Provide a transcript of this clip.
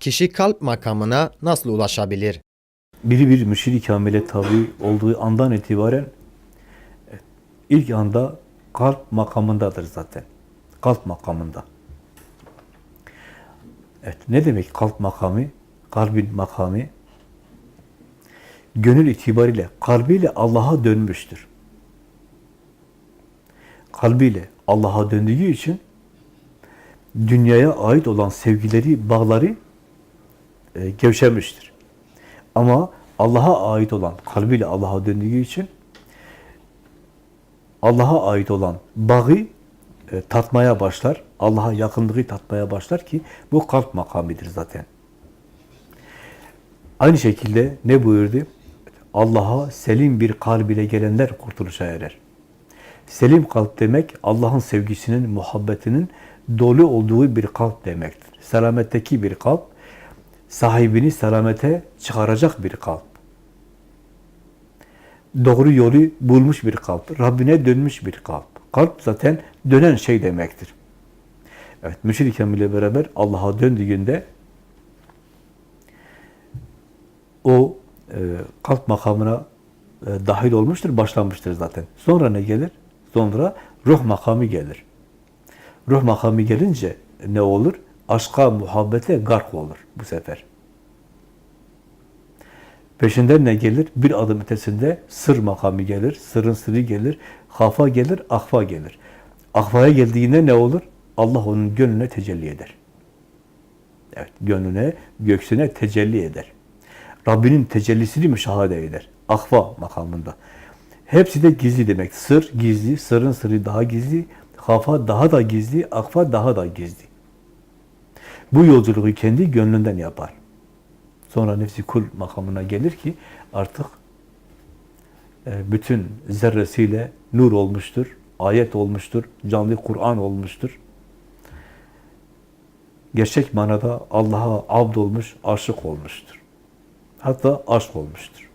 Kişi kalp makamına nasıl ulaşabilir? Biri bir müşri kamile tabi olduğu andan itibaren evet, ilk anda kalp makamındadır zaten. Kalp makamında. Evet, ne demek kalp makamı? Kalbin makamı. Gönül itibariyle, kalbiyle Allah'a dönmüştür. Kalbiyle Allah'a döndüğü için dünyaya ait olan sevgileri, bağları e, gevşemiştir. Ama Allah'a ait olan, kalbiyle Allah'a döndüğü için Allah'a ait olan bağı e, tatmaya başlar. Allah'a yakınlığı tatmaya başlar ki bu kalp makamidir zaten. Aynı şekilde ne buyurdu? Allah'a selim bir kalb ile gelenler kurtuluşa erer. Selim kalp demek Allah'ın sevgisinin, muhabbetinin dolu olduğu bir kalp demektir. Selametteki bir kalp, sahibini selamete çıkaracak bir kalp. Doğru yolu bulmuş bir kalp. Rabbine dönmüş bir kalp. Kalp zaten dönen şey demektir. Evet, müşrik ile beraber Allah'a döndüğünde o e, kalp makamına e, dahil olmuştur, başlamıştır zaten. Sonra ne gelir? Sonra ruh makamı gelir. Ruh makamı gelince ne olur? Aşka, muhabbete gark olur bu sefer. Peşinden ne gelir? Bir adım ötesinde sır makamı gelir, sırın sırrı gelir, hafa gelir, ahfa gelir. Ahfaya geldiğinde ne olur? Allah onun gönlüne tecelli eder. Evet, gönlüne, göksüne tecelli eder. Rabbinin tecellisini müşahede eder. Ahva makamında. Hepsi de gizli demek. Sır gizli, sırın sırrı daha gizli, hafa daha da gizli, akfa daha da gizli. Bu yolculuğu kendi gönlünden yapar. Sonra nefsi kul makamına gelir ki artık e, bütün zerresiyle nur olmuştur, ayet olmuştur, canlı Kur'an olmuştur. Gerçek manada Allah'a abd olmuş, aşık olmuştur. Hatta aşk olmuştur.